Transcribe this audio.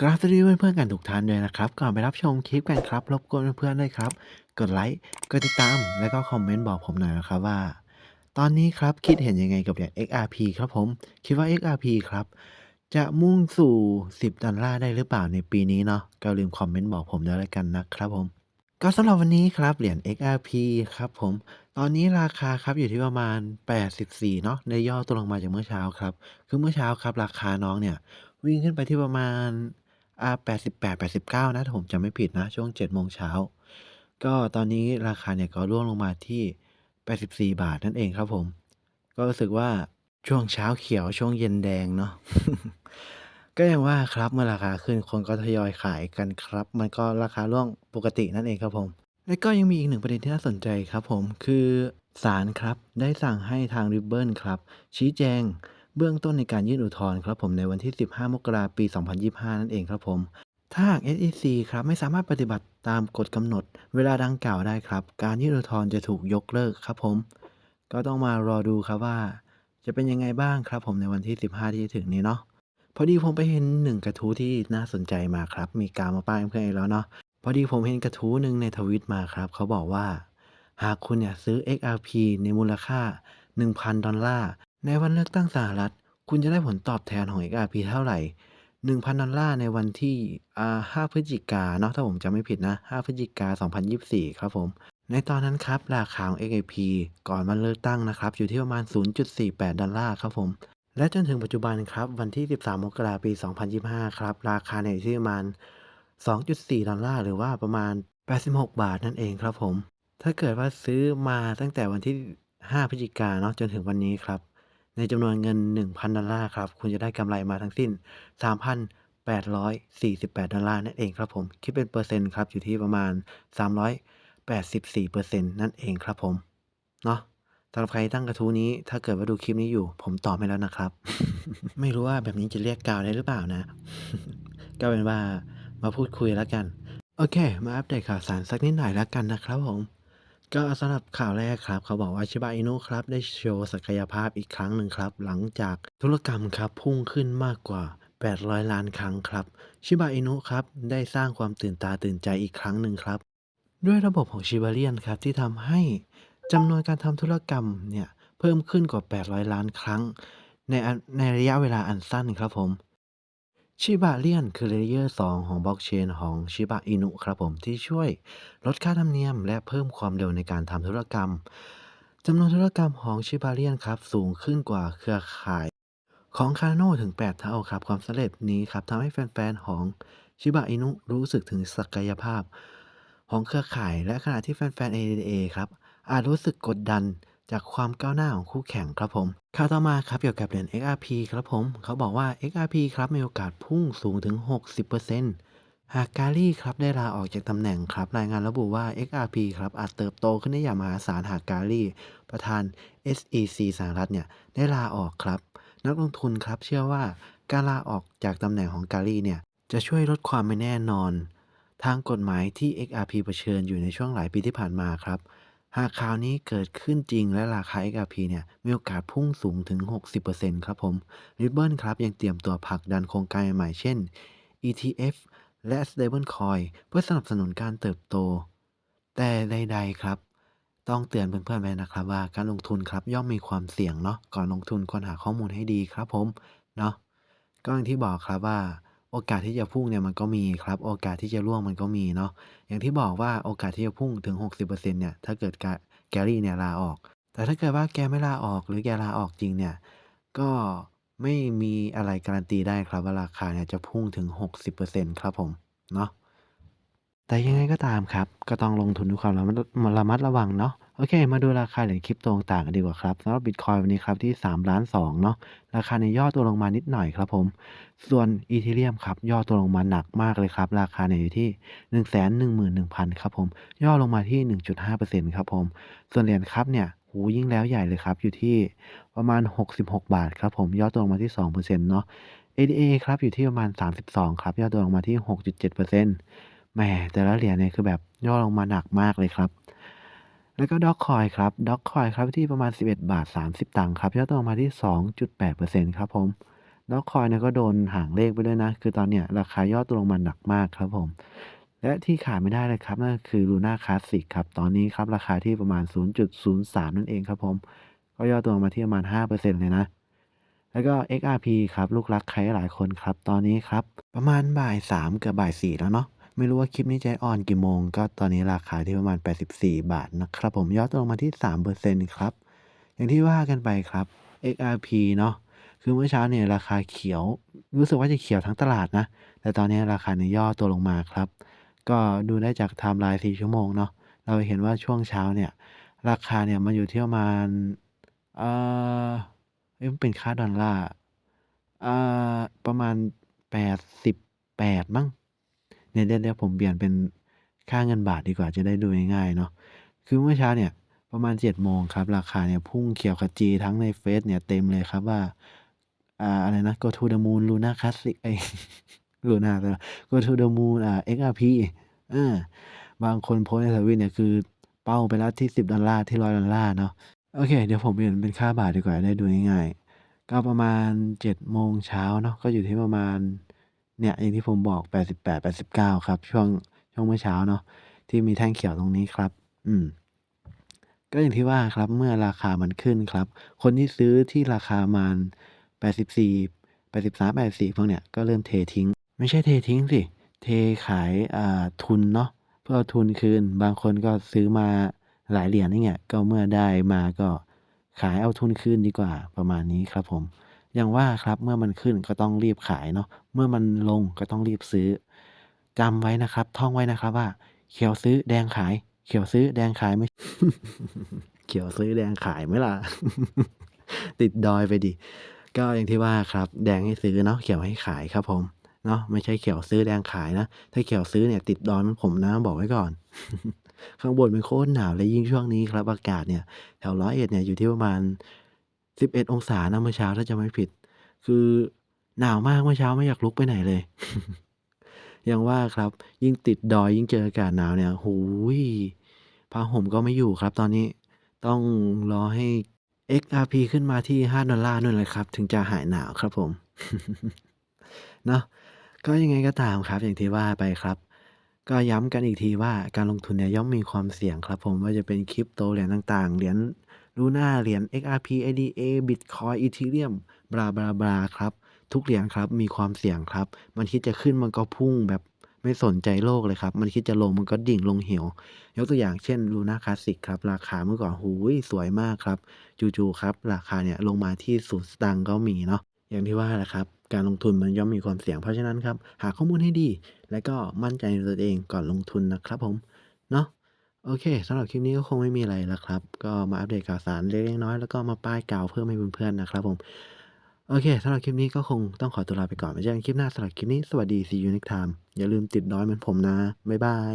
กราบสวัสดีเพื่อนๆกันทุกท่านเลยนะครับ ก่อนไปรับชมคลิปกันครับ รบกวนเพื่อนๆด้วยครับ กดไลค์ กดติดตาม แล้วก็คอมเมนต์บอกผมหน่อยนะครับว่า ตอนนี้ครับคิดเห็นยังไงกับเหรียญ XRP ครับผม คิดว่า XRP ครับ จะมุ่งสู่ 10 ดอลลาร์ได้หรือเปล่าในปีนี้เนาะ ก็ลืมคอมเมนต์บอกผมด้วยแล้วกันนะครับผม ก็สำหรับวันนี้ครับเหรียญ XRP ครับผม ตอนนี้ราคาครับอยู่ที่ประมาณ 84 เนาะ ในย่อตัวลงมาจากเมื่อเช้าครับ คือเมื่อเช้าครับราคาน้องเนี่ยวิ่งขึ้นไปที่ประมาณ อ่า88 89นะถ้าผมจำไม่ผิดนะ ช่วง7โมงเช้า ก็ตอนนี้ราคาเนี่ยก็ร่วงลงมาที่84บาทนั่นเองครับผม ก็รู้สึกว่าช่วงเช้าเขียวช่วงเย็นแดงเนาะก็ย่างว่าครับเมื่อราคาขึ้นคนก็ทยอยขายกันครับ มันก็ราคาร่วงปกตินั่นเองครับผม และก็ยังมีอีกหนึ่งประเด็นที่น่าสนใจครับผมคือศาลครับได้สั่งให้ทาง Ripple ครับชี้แจง เบื้องต้นในการยื่นอุทธรณ์ครับผมในวันที่ 15 มกราคมปี 2025 นั่นเองครับผม ถ้าหาก SEC ครับไม่สามารถปฏิบัติตามกฎกำหนด เวลาดังกล่าวได้ครับ การยื่นอุทธรณ์จะถูกยกเลิกครับผม ก็ต้องมารอดูครับว่า จะเป็นยังไงบ้างครับผมในวันที่ 15 ที่จะถึงนี้เนาะพอดีผมไปเห็นหนึ่งกระทู้ที่น่าสนใจมาครับ มีการมาป้ายเพื่อนอีกแล้วเนาะพอดีผมเห็นกระทู้หนึ่งในทวิตมาครับ เขาบอกว่า หากคุณเนี่ยซื้อ XRP ในมูลค่า 1,000 ดอลลาร์ ในวันเลือกตั้งสหรัฐ คุณจะได้ผลตอบแทนของ XRP เท่าไหร่ 1,000 ดอลลาร์ในวันที่อ่า5พฤศจิกาเนาะถ้าผมจำไม่ผิดนะ 5 พฤศจิกา 2024 ครับผม ในตอนนั้นครับ ราคาของ XRP ก่อนวันเลือกตั้งนะครับ อยู่ที่ประมาณ 0.48 ดอลลาร์ครับผม และจนถึงปัจจุบันครับ วันที่ 13 มกราคมปี 2025 ครับ ราคาเนี่ยอยู่ที่ประมาณ 2.4 ดอลลาร์หรือว่าประมาณ 86 บาทนั่นเองครับผม ถ้าเกิดว่าซื้อมาตั้งแต่วันที่ 5 พฤศจิกาเนาะจนถึงวันนี้ครับ ในจำนวนเงิน 1,000 ดอลลาร์ครับ คุณจะได้กำไรมาทั้งสิ้น 3,848 ดอลลาร์นั่นเองครับผม คิดเป็นเปอร์เซ็นต์ครับอยู่ที่ประมาณ 384%นั่นเองครับผม เนาะสำหรับใครตั้งกระทู้นี้ ถ้าเกิดว่าดูคลิปนี้อยู่ ผมตอบให้แล้วนะครับ ไม่รู้ว่าแบบนี้จะเรียกกาวได้หรือเปล่านะ ก็เป็นว่ามาพูดคุยแล้วกัน โอเค มาอัปเดตข่าวสารสักนิดหน่อยแล้วกันนะครับผม ก็สำหรับข่าวแรกครับ เขาบอกว่าชิบะอินุครับ ได้โชว์ศักยภาพอีกครั้งหนึ่งครับ หลังจากธุรกรรมครับพุ่งขึ้นมากกว่า 800 ล้านครั้งครับชิบะอินุครับได้สร้างความตื่นตาตื่นใจอีกครั้งหนึ่งครับ ด้วยระบบของชิบาเลียนครับที่ทำให้จำนวนการทำธุรกรรมเนี่ยเพิ่มขึ้นกว่า 800 ล้านครั้ง ในอันในระยะเวลาอันสั้นครับผม ชิบะเลียนคือเลเยอร์ 2 ของบล็อกเชนของชิบะอินุครับผมที่ช่วยลดค่าธรรมเนียมและเพิ่มความเร็วในการทำธุรกรรมจำนวนธุรกรรมของชิบะเลียนครับสูงขึ้นกว่าเครือข่ายของคาโนถึง 8 เท่าครับ ความสำเร็จนี้ครับทำให้แฟนๆ ของชิบะอินุรู้สึกถึงศักยภาพ ของเครือข่าย และขณะที่แฟนๆ ADA ครับอาจรู้สึกกดดัน จากความก้าวหน้าของคู่แข่งครับผม ข่าวต่อมาครับเกี่ยวกับเหรียญ XRP ครับผม เขาบอกว่า XRP ครับมีโอกาสพุ่งสูงถึง 60%หากการีครับได้ลาออกจากตำแหน่งครับ รายงานระบุว่า XRP ครับอาจเติบโตขึ้นได้อย่างมหาศาลหากการีประธาน SEC สหรัฐเนี่ยได้ลาออกครับ นักลงทุนครับเชื่อว่าการลาออกจากตำแหน่งของการีเนี่ยจะช่วยลดความไม่แน่นอน ทางกฎหมายที่ XRP เผชิญอยู่ในช่วงหลายปีที่ผ่านมาครับ หากข่าวนี้เกิดขึ้นจริงและราคา XRP เนี่ยมีโอกาสพุ่งสูงถึง 60%ครับผม Ripple ครับยังเตรียมตัวผลักดันโครงการใหม่ๆเช่น ETF และ Stablecoin เพื่อสนับสนุนการเติบโต แต่ใดๆครับ ต้องเตือนเพื่อนๆไว้นะครับว่าการลงทุนครับย่อมมีความเสี่ยงเนาะก่อนลงทุนควรหาข้อมูลให้ดีครับผมเนาะก็อย่างที่บอกครับว่า โอกาสที่จะพุ่งเนี่ยมันก็มีครับ โอกาสที่จะร่วงมันก็มีเนาะอย่างที่บอกว่าโอกาสที่จะพุ่งถึง 60%เนี่ยถ้าเกิดแกรี่เนี่ยลาออก แต่ถ้าเกิดว่าแกไม่ลาออกหรือแกลาออกจริงเนี่ยก็ไม่มีอะไรการันตีได้ครับว่าราคาเนี่ยจะพุ่งถึง 60%ครับผมเนาะแต่ยังไงก็ตามครับ ก็ต้องลงทุนด้วยความระมัดระมัดระวังเนาะ โอเค มาดูราคาเหรียญคริปโตต่างกันดีกว่าครับสำหรับบิตคอยวันนี้ครับที่3ล้าน2เนาะราคาในย่อตัวลงมานิดหน่อยครับผม ส่วนอีเทเรียมครับย่อตัวลงมาหนักมากเลยครับ ราคาเนี่ยอยู่ที่111,000 ครับผม ย่อลงมาที่ 1.5%ครับผม ส่วนเหรียญครับเนี่ยหูยิ่งแล้วใหญ่เลยครับอยู่ที่ประมาณ 66 บาทครับผมย่อตัวลงมาที่2%เนาะ ADA ครับอยู่ที่ประมาณ 32 ครับ ย่อตัวลงมาที่ 6.7%แหมแต่ละเหรียญเนี่ยคือแบบย่อลงมาหนักมากเลยครับ แล้วก็ด็อกคอยครับด็อกคอยครับที่ประมาณ 11 บาท 30 ตังค์ครับย่อตัวลงมาที่ 2.8%ครับผมแล้วคอยเนี่ยก็โดนห่างเลขไปด้วยนะ คือตอนเนี้ยราคาย่อตัวลงมาหนักมากครับผม และที่ขาดไม่ได้เลยครับนั่นคือ Luna Classic ครับตอนนี้ครับราคาที่ประมาณ 0.03 นั่นเองครับผม ก็ย่อตัวลงมาที่ประมาณ 5%เลยนะแล้วก็ XRP ครับ ลูกรักใครหลายคนครับ ตอนนี้ครับ ประมาณบ่าย3เกือบบ่าย4แล้วเนาะ ไม่รู้ว่าคลิปนี้จะออนกี่โมง ก็ตอนนี้ราคาที่ประมาณ 84 บาทนะครับ ผมย่อตัวลงมาที่ 3%ครับ อย่างที่ว่ากันไปครับ XRP เนาะคือเมื่อเช้าเนี่ยราคาเขียว รู้สึกว่าจะเขียวทั้งตลาดนะ แต่ตอนนี้ราคาเนี่ยย่อตัวลงมาครับ ก็ดูได้จากไทม์ไลน์4ชั่วโมงเนาะเราเห็นว่าช่วงเช้าเนี่ย ราคาเนี่ยมันอยู่ที่ประมาณเอ่อเป็นค่าดอลลาร์อ่าประมาณ 88 มั้ง เดี๋ยวเดี๋ยวผมเปลี่ยนเป็นค่าเงินบาทดีกว่าจะได้ดูง่ายๆเนาะคือเมื่อเช้าเนี่ยประมาณ7โมงครับราคาเนี่ยพุ่งเขียวขจีทั้งในเฟซเนี่ยเต็มเลยครับว่าอ่าอะไรนะ Go to the moon Luna Classic เอ๊ย Luna อะไรวะ Go to the moon อ่า XRP เออบางคนโพสในทวิตเนี่ยคือเป้าไปแล้วที่ $10 ที่ $100 เนาะโอเค เดี๋ยวผมเปลี่ยนเป็นค่าบาทดีกว่าได้ดูง่ายๆก็ประมาณ7โมงเช้าเนาะก็อยู่ที่ประมาณ เนี่ยอย่างที่ผมบอก 88 89 ครับ ช่วงช่วงเมื่อเช้าเนาะที่มีแท่งเขียวตรงนี้ครับ อืม ก็อย่างที่ว่าครับเมื่อราคามันขึ้นครับ คนที่ซื้อที่ราคามาณ84 83 84พวกเนี้ยก็เริ่มเททิ้ง ไม่ใช่เททิ้งสิ เทขายอ่าทุนเนาะเพื่อเอาทุนคืน บางคนก็ซื้อมาหลายเหรียญอย่างเงี้ยก็เมื่อได้มาก็ขายเอาทุนคืนดีกว่าประมาณนี้ครับผม อย่างว่าครับเมื่อมันขึ้นก็ต้องรีบขายเนาะเมื่อมันลงก็ต้องรีบซื้อจำไว้นะครับ ท่องไว้นะครับว่า เขียวซื้อแดงขาย เขียวซื้อแดงขายไม่เขียวซื้อแดงขายไหมล่ะ ติดดอยไปดิก็อย่างที่ว่าครับ แดงให้ซื้อเนาะเขียวให้ขายครับผมเนาะไม่ใช่เขียวซื้อแดงขายนะ ถ้าเขียวซื้อเนี่ย ติดดอยมือนผมนะบอกไว้ก่อน ข้างบนมันโคตรหนาวเลยยิ่งช่วงนี้ครับอากาศเนี่ยแถว101เนี่ยอยู่ที่ประมาณ 11 องศานะเมื่อเช้าถ้าจำไม่ผิด คือหนาวมากเมื่อเช้าไม่อยากลุกไปไหนเลยอย่างว่าครับ ยิ่งติดดอยยิ่งเจออากาศหนาวเนี่ยโอ้โฮผ้าห่มก็ไม่อยู่ครับตอนนี้ต้องรอให้ XRP ขึ้นมาที่ $5 นู่นเลยครับ ถึงจะหายหนาวครับผม เนาะก็ยังไงก็ตามครับอย่างที่ว่าไปครับก็ย้ำกันอีกทีว่าการลงทุนเนี่ยย่อมมีความเสี่ยงครับผมว่าจะเป็น Crypto เหรียญต่างๆ เหรียญ Luna เหรียญ XRP ADA บิตคอยน์ Ethereum บลาๆๆครับ ทุกเหรียญครับมีความเสี่ยงครับ มันคิดจะขึ้นมันก็พุ่งแบบไม่สนใจโลกเลยครับ มันคิดจะลงมันก็ดิ่งลงเหว ยกตัวอย่างเช่น Luna Classic ครับ ราคาเมื่อก่อนโอ้โฮสวยมากครับ จู่ๆครับ ราคาเนี่ยลงมาที่0สตางค์ก็มีเนาะอย่างที่ว่าแหละครับ การลงทุนมันย่อมมีความเสี่ยงเพราะฉะนั้นครับ หาข้อมูลให้ดี และก็มั่นใจในตัวเองก่อนลงทุนนะครับผม เนาะ โอเคสำหรับคลิปนี้ก็คงไม่มีอะไรแล้วครับ ก็มาอัปเดตข่าวสารเล็กๆน้อยๆแล้วก็มาป้ายกล่าวเพิ่มให้เพื่อนๆนะครับผม โอเคสำหรับคลิปนี้ก็คงต้องขอตัวลาไปก่อนไว้เจอกันคลิปหน้าสำหรับคลิปนี้สวัสดี See you next time อย่าลืมติดดอยเหมือนผมนะ บ๊ายบาย